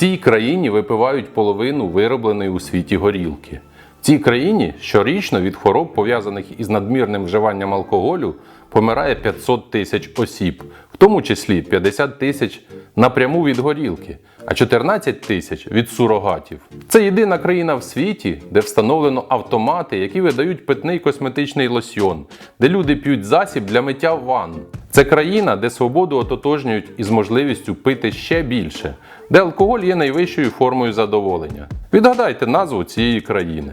цій країні випивають половину виробленої у світі горілки. В цій країні щорічно від хвороб, пов'язаних із надмірним вживанням алкоголю, помирає 500 тисяч осіб, в тому числі 50 тисяч напряму від горілки, а 14 тисяч від сурогатів. Це єдина країна в світі, де встановлено автомати, які видають питний косметичний лосьйон, де люди п'ють засіб для миття ванн. Це країна, де свободу ототожнюють із можливістю пити ще більше, де алкоголь є найвищою формою задоволення. Відгадайте назву цієї країни.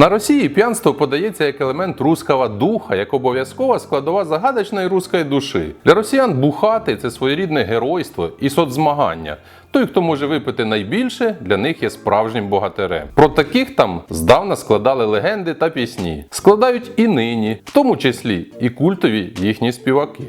На Росії п'янство подається як елемент руского духа, як обов'язкова складова загадочної руської душі. Для росіян бухати це своєрідне геройство і соцзмагання. Той, хто може випити найбільше, для них є справжнім богатирем. Про таких там здавна складали легенди та пісні. Складають і нині, в тому числі і культові їхні співаки.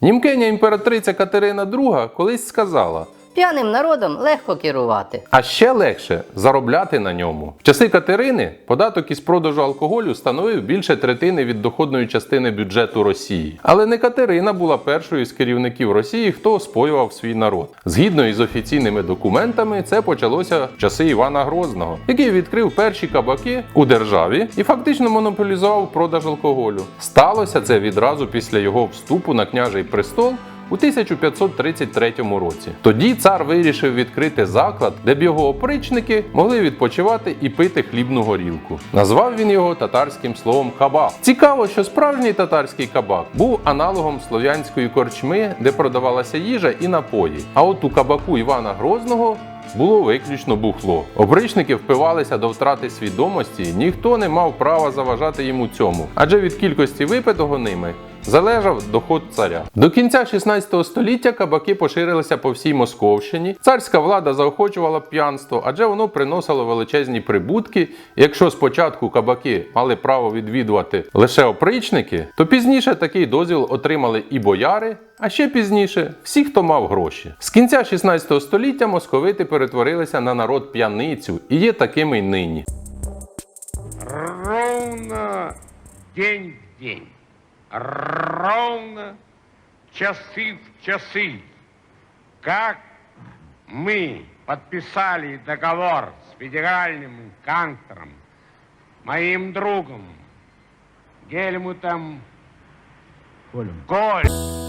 Німкеня імператриця Катерина II колись сказала. П'яним народом легко керувати. А ще легше заробляти на ньому. В часи Катерини податок із продажу алкоголю становив більше третини від доходної частини бюджету Росії. Але не Катерина була першою з керівників Росії, хто оспоював свій народ. Згідно із офіційними документами, це почалося в часи Івана Грозного, який відкрив перші кабаки у державі і фактично монополізував продаж алкоголю. Сталося це відразу після його вступу на княжий престол. У 1533 році тоді цар вирішив відкрити заклад, де б його опричники могли відпочивати і пити хлібну горілку. Назвав він його татарським словом кабак. Цікаво, що справжній татарський кабак був аналогом слов'янської корчми, де продавалася їжа і напої. А от у кабаку Івана Грозного було виключно бухло. Опричники впивалися до втрати свідомості, ніхто не мав права заважати їм у цьому, адже від кількості випитого ними залежав доход царя. До кінця 16 століття кабаки поширилися по всій Московщині. Царська влада заохочувала п'янство, адже воно приносило величезні прибутки. Якщо спочатку кабаки мали право відвідувати лише опричники, то пізніше такий дозвіл отримали і бояри. А ще пізніше всі, хто мав гроші. З кінця 16 століття московити перетворилися на народ п'яницю і є такими й нині. ровно день в день, ровно часы в часы, как мы подписали договор с федеральным канцлером, моим другом Гельмутом Колем.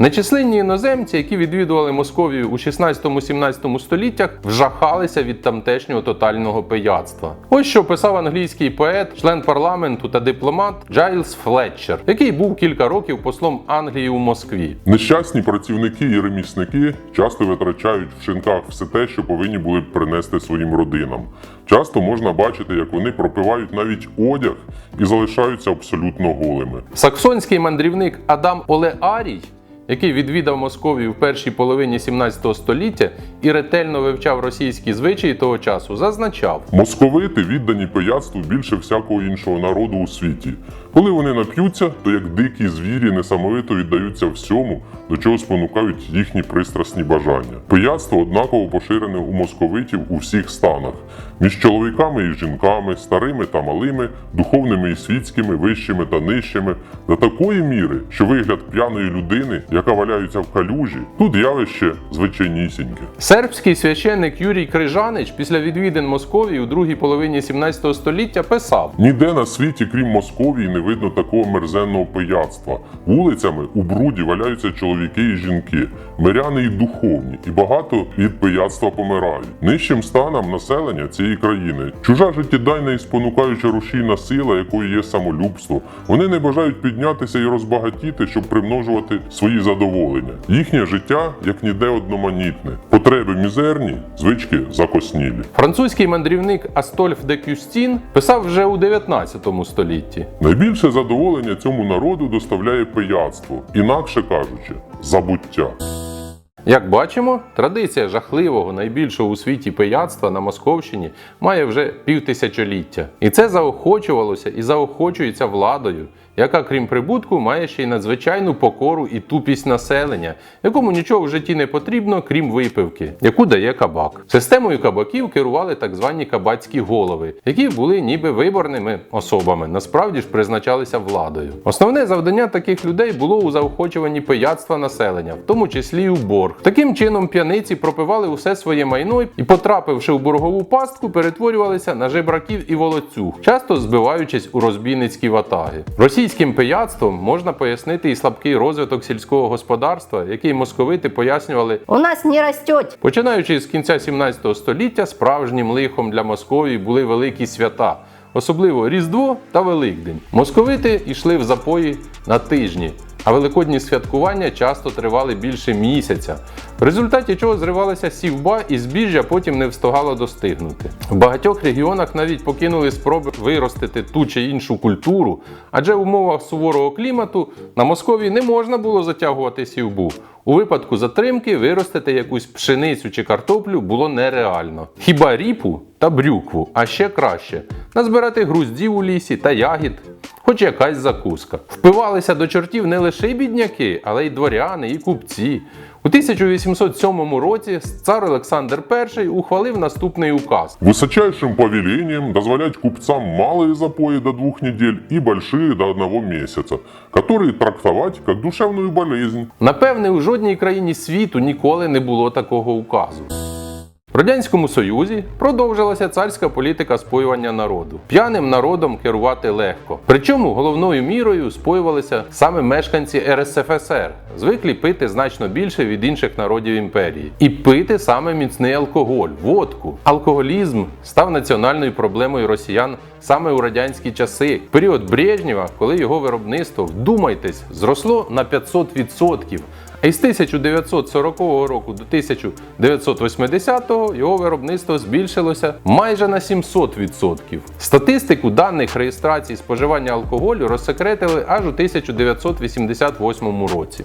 Нечисленні іноземці, які відвідували Московію у 16-17 століттях, вжахалися від тамтешнього тотального пияцтва. Ось що писав англійський поет, член парламенту та дипломат Джайлс Флетчер, який був кілька років послом Англії у Москві. Нещасні працівники і ремісники часто витрачають в шинках все те, що повинні були б принести своїм родинам. Часто можна бачити, як вони пропивають навіть одяг і залишаються абсолютно голими. Саксонський мандрівник Адам Олеарій, який відвідав Московію в першій половині 17 століття і ретельно вивчав російські звичаї того часу, зазначав. Московити віддані пияцтву більше всякого іншого народу у світі. Коли вони нап'ються, то як дикі звірі несамовито віддаються всьому, до чого спонукають їхні пристрасні бажання. Пияцтво однаково поширене у московитів у всіх станах між чоловіками і жінками, старими та малими, духовними і світськими, вищими та нижчими, до такої міри, що вигляд п'яної людини, яка валяється в калюжі, тут явище звичайнісіньке. Сербський священник Юрій Крижанич після відвідин Московії у другій половині 17 століття писав: Ніде на світі, крім Московії, не видно такого мерзенного пияцтва. Вулицями у бруді валяються чоловіки і жінки, миряни і духовні, і багато від пияцтва помирають. Нижчим станом населення цієї країни чужа життєдайна і спонукаюча рушійна сила, якою є самолюбство. Вони не бажають піднятися і розбагатіти, щоб примножувати свої задоволення. Їхнє життя як ніде одноманітне. Потреби мізерні, звички закоснілі. Французький мандрівник Астольф де Кюстін писав вже у 19 столітті. Найбільше задоволення цьому народу доставляє пияцтво, інакше кажучи, забуття. Як бачимо, традиція жахливого найбільшого у світі пияцтва на Московщині має вже півтисячоліття. І це заохочувалося і заохочується владою, яка, крім прибутку, має ще й надзвичайну покору і тупість населення, якому нічого в житті не потрібно, крім випивки, яку дає кабак. Системою кабаків керували так звані кабацькі голови, які були ніби виборними особами, насправді ж призначалися владою. Основне завдання таких людей було у заохочуванні пияцтва населення, в тому числі й у борг. Таким чином п'яниці пропивали усе своє майно і, потрапивши в боргову пастку, перетворювалися на жебраків і волоцюг, часто збиваючись у розбійницькі ватаги. Російським пияцтвом можна пояснити і слабкий розвиток сільського господарства, який московити пояснювали У нас не растет. Починаючи з кінця 17 століття, справжнім лихом для Московії були великі свята, особливо Різдво та Великдень. Московити йшли в запої на тижні, а великодні святкування часто тривали більше місяця, в результаті чого зривалася сівба і збіжжя потім не встигало достигнути. В багатьох регіонах навіть покинули спроби виростити ту чи іншу культуру, адже в умовах суворого клімату на Московії не можна було затягувати сівбу. У випадку затримки виростити якусь пшеницю чи картоплю було нереально. Хіба ріпу та брюкву, а ще краще назбирати груздів у лісі та ягід, хоч якась закуска. Впивалися до чортів не лише бідняки, але й дворяни, і купці. У 1807 році цар Олександр І ухвалив наступний указ. Высочайшим повелением дозволять купцам малые запои до двух недель и большие до одного месяца, которые трактовать как душевную болезнь. Напевне, у жодній країні світу ніколи не було такого указу. В Радянському Союзі продовжилася царська політика споювання народу. П'яним народом керувати легко. Причому головною мірою споювалися саме мешканці РСФСР, звиклі пити значно більше від інших народів імперії. І пити саме міцний алкоголь, водку. Алкоголізм став національною проблемою росіян саме у радянські часи. В період Брежнєва, коли його виробництво, вдумайтесь, зросло на 500%. А з 1940 року до 1980 його виробництво збільшилося майже на 700%. Статистику даних реєстрації споживання алкоголю розсекретили аж у 1988 році.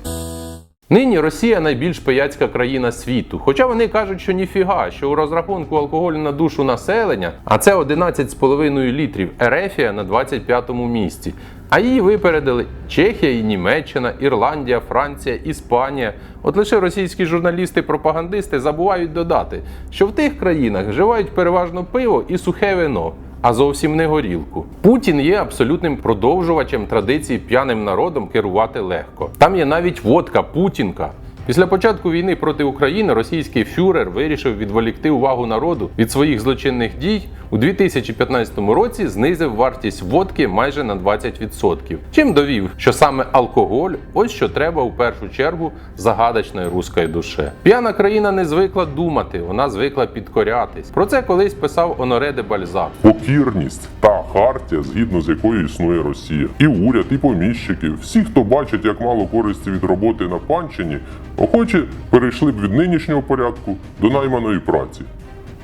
Нині Росія найбільш пияцька країна світу. Хоча вони кажуть, що ніфіга, що у розрахунку алкоголю на душу населення, а це 11,5 літрів, Ерефія на 25-му місці. А її випередили Чехія і Німеччина, Ірландія, Франція, Іспанія. От лише російські журналісти-пропагандисти забувають додати, що в тих країнах вживають переважно пиво і сухе вино а зовсім не горілку. Путін є абсолютним продовжувачем традиції п'яним народом керувати легко. Там є навіть водка Путінка. Після початку війни проти України російський фюрер вирішив відволікти увагу народу від своїх злочинних дій. У 2015 році знизив вартість водки майже на 20%. Чим довів, що саме алкоголь ось що треба у першу чергу загадочної руської душе. П'яна країна не звикла думати, вона звикла підкорятись. Про це колись писав Оноре де Бальзак. Покірність та хартія, згідно з якою існує Росія. І уряд, і поміщики, всі, хто бачить, як мало користі від роботи на панщині, охоче перейшли б від нинішнього порядку до найманої праці.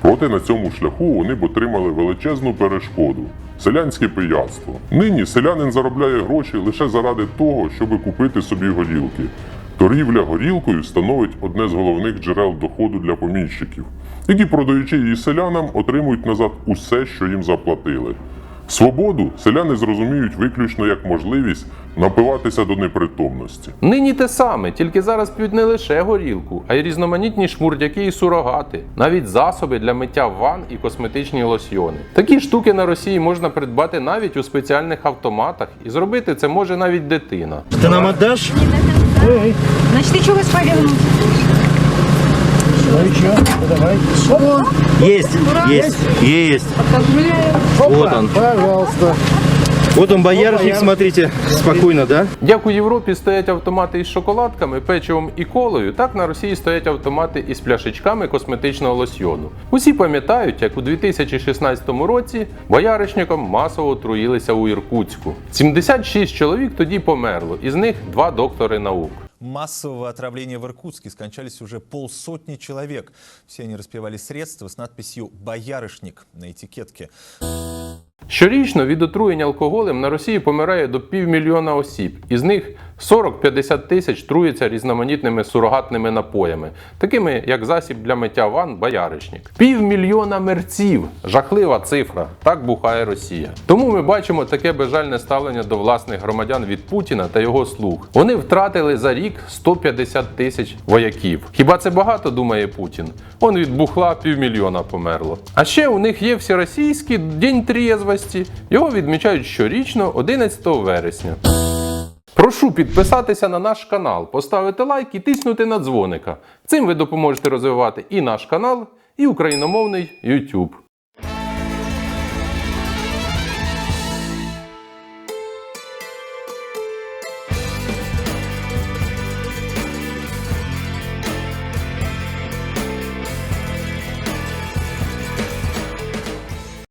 Проте на цьому шляху вони б отримали величезну перешкоду селянське пияцтво. Нині селянин заробляє гроші лише заради того, щоб купити собі горілки. Торгівля горілкою становить одне з головних джерел доходу для поміщиків, які, продаючи її селянам, отримують назад усе, що їм заплатили. Свободу селяни зрозуміють виключно як можливість напиватися до непритомності. Нині те саме, тільки зараз п'ють не лише горілку, а й різноманітні шмурдяки і сурогати, навіть засоби для миття ванн і косметичні лосьйони. Такі штуки на Росії можна придбати навіть у спеціальних автоматах, і зробити це може навіть дитина. Ты нам отдашь? Значит, ты чего исповедовал? Есть, есть, есть. Вот он. Пожалуйста. Вот он, боярышник, смотрите, спокойно, да? Як у Європі стоять автомати із шоколадками, печивом і колою, так на Росії стоять автомати із пляшечками косметичного лосьйону. Усі пам'ятають, як у 2016 році бояришником масово отруїлися у Іркутську. 76 чоловік тоді померло, із них два доктори наук. Массового отравления в Иркутске скончались уже полсотни человек. Все они распивали средства с надписью «Боярышник» на этикетке. Щорічно від отруєння алкоголем на Росії помирає до півмільйона осіб, із них 40-50 тисяч труються різноманітними сурогатними напоями, такими як засіб для миття ванн бояришник. Півмільйона мерців жахлива цифра. Так бухає Росія. Тому ми бачимо таке безжальне ставлення до власних громадян від Путіна та його слуг. Вони втратили за рік 150 тисяч вояків. Хіба це багато, думає Путін? Он від бухла півмільйона померло. А ще у них є всеросійський День трєзвості. Його відмічають щорічно 11 вересня. Прошу підписатися на наш канал, поставити лайк і тиснути на дзвоника. Цим ви допоможете розвивати і наш канал, і україномовний YouTube.